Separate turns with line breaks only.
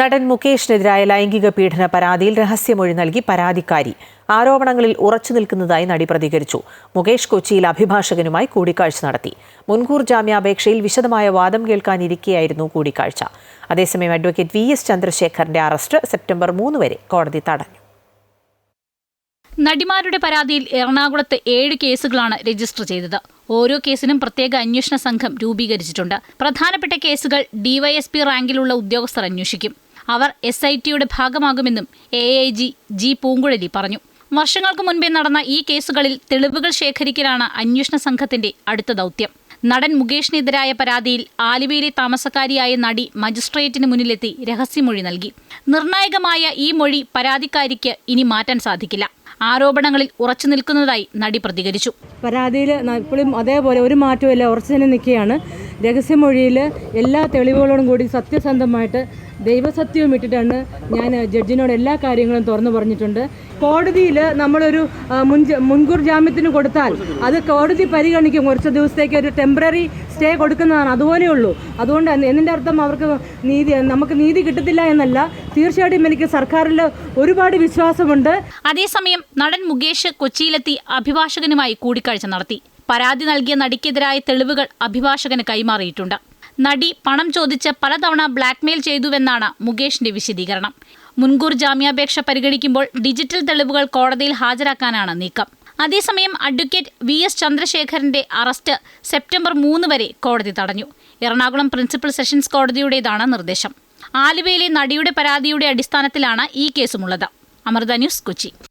നടൻ മുകേഷിനെതിരായ ലൈംഗിക പീഡന പരാതിയിൽ രഹസ്യമൊഴി നൽകി പരാതിക്കാരി ആരോപണങ്ങളിൽ ഉറച്ചു നിൽക്കുന്നതായി നടി പ്രതികരിച്ചു മുകേഷ് കൊച്ചിയിൽ അഭിഭാഷകനുമായി കൂടിക്കാഴ്ച നടത്തി മുൻകൂർ ജാമ്യാപേക്ഷയിൽ വിശദമായ വാദം കേൾക്കാനിരിക്കെയായിരുന്നു കൂടിക്കാഴ്ച അതേസമയം അഡ്വക്കേറ്റ് വി എസ് ചന്ദ്രശേഖറിന്റെ അറസ്റ്റ് സെപ്റ്റംബർ മൂന്ന് വരെ കോടതി തടഞ്ഞു
നടിമാരുടെ പരാതിയിൽ എറണാകുളത്ത് ഏഴ് കേസുകളാണ് രജിസ്റ്റർ ചെയ്തത് ഓരോ കേസിനും പ്രത്യേക അന്വേഷണ സംഘം രൂപീകരിച്ചിട്ടുണ്ട് പ്രധാനപ്പെട്ട കേസുകൾ ഡിവൈഎസ്പി റാങ്കിലുള്ള ഉദ്യോഗസ്ഥർ അന്വേഷിക്കും അവർ എസ് ഐ ടിയുടെ ഭാഗമാകുമെന്നും A I G G Poonguzhali പറഞ്ഞു വർഷങ്ങൾക്ക് മുൻപേ നടന്ന ഈ കേസുകളിൽ തെളിവുകൾ ശേഖരിക്കലാണ് അന്വേഷണ സംഘത്തിന്റെ അടുത്ത ദൗത്യം നടൻ മുകേഷിനെതിരായ പരാതിയിൽ ആലുവയിലെ താമസക്കാരിയായ നടി മജിസ്ട്രേറ്റിന് മുന്നിലെത്തി രഹസ്യമൊഴി നൽകി നിർണായകമായ ഈ മൊഴി പരാതിക്കാരിക്ക് ഇനി മാറ്റാൻ സാധിക്കില്ല ആരോപണങ്ങളിൽ ഉറച്ചു നിൽക്കുന്നതായി നടി പ്രതികരിച്ചു പരാതിയിൽ ഇപ്പോഴും അതേപോലെ ഒരു മാറ്റവും ഇല്ല ഉറച്ചു തന്നെ നിൽക്കുകയാണ് രഹസ്യമൊഴിയിൽ എല്ലാ തെളിവുകളോടും കൂടി സത്യസന്ധമായിട്ട് ദൈവസത്യവും ഇട്ടിട്ടാണ് ഞാൻ ജഡ്ജിനോട് എല്ലാ കാര്യങ്ങളും തുറന്നു പറഞ്ഞിട്ടുണ്ട് കോടതിയിൽ നമ്മളൊരു മുൻ മുൻകൂർ ജാമ്യത്തിന് കൊടുത്താൽ അത് കോടതി പരിഗണിക്കും കുറച്ച് ദിവസത്തേക്ക് ഒരു ടെമ്പററി സ്റ്റേ കൊടുക്കുന്നതാണ് അതുപോലെ ഉള്ളൂ അതുകൊണ്ട് എന്നിൻ്റെ അർത്ഥം അവർക്ക് നീതി നമുക്ക് നീതി കിട്ടത്തില്ല എന്നല്ല തീർച്ചയായിട്ടും എനിക്ക് സർക്കാരിൽ ഒരുപാട് വിശ്വാസമുണ്ട് അതേസമയം നടൻ മുകേഷ് കൊച്ചിയിലെത്തി അഭിഭാഷകനുമായി കൂടിക്കാഴ്ച നടത്തി പരാതി നൽകിയ നടിക്കെതിരായ തെളിവുകൾ അഭിഭാഷകന് കൈമാറിയിട്ടുണ്ട് നടി പണം ചോദിച്ച് പലതവണ ബ്ലാക്ക്മെയിൽ ചെയ്തുവെന്നാണ് മുകേഷിന്റെ വിശദീകരണം മുൻകൂർ ജാമ്യാപേക്ഷ പരിഗണിക്കുമ്പോൾ ഡിജിറ്റൽ തെളിവുകൾ കോടതിയിൽ ഹാജരാക്കാനാണ് നീക്കം അതേസമയം അഡ്വക്കേറ്റ് വി എസ് ചന്ദ്രശേഖരന്റെ അറസ്റ്റ് സെപ്റ്റംബർ മൂന്ന് വരെ കോടതി തടഞ്ഞു എറണാകുളം പ്രിൻസിപ്പൽ സെഷൻസ് കോടതിയുടേതാണ് നിർദ്ദേശം ആലുവയിലെ നടിയുടെ പരാതിയുടെ അടിസ്ഥാനത്തിലാണ് ഈ കേസുമുള്ളത് അമൃത ന്യൂസ് കൊച്ചി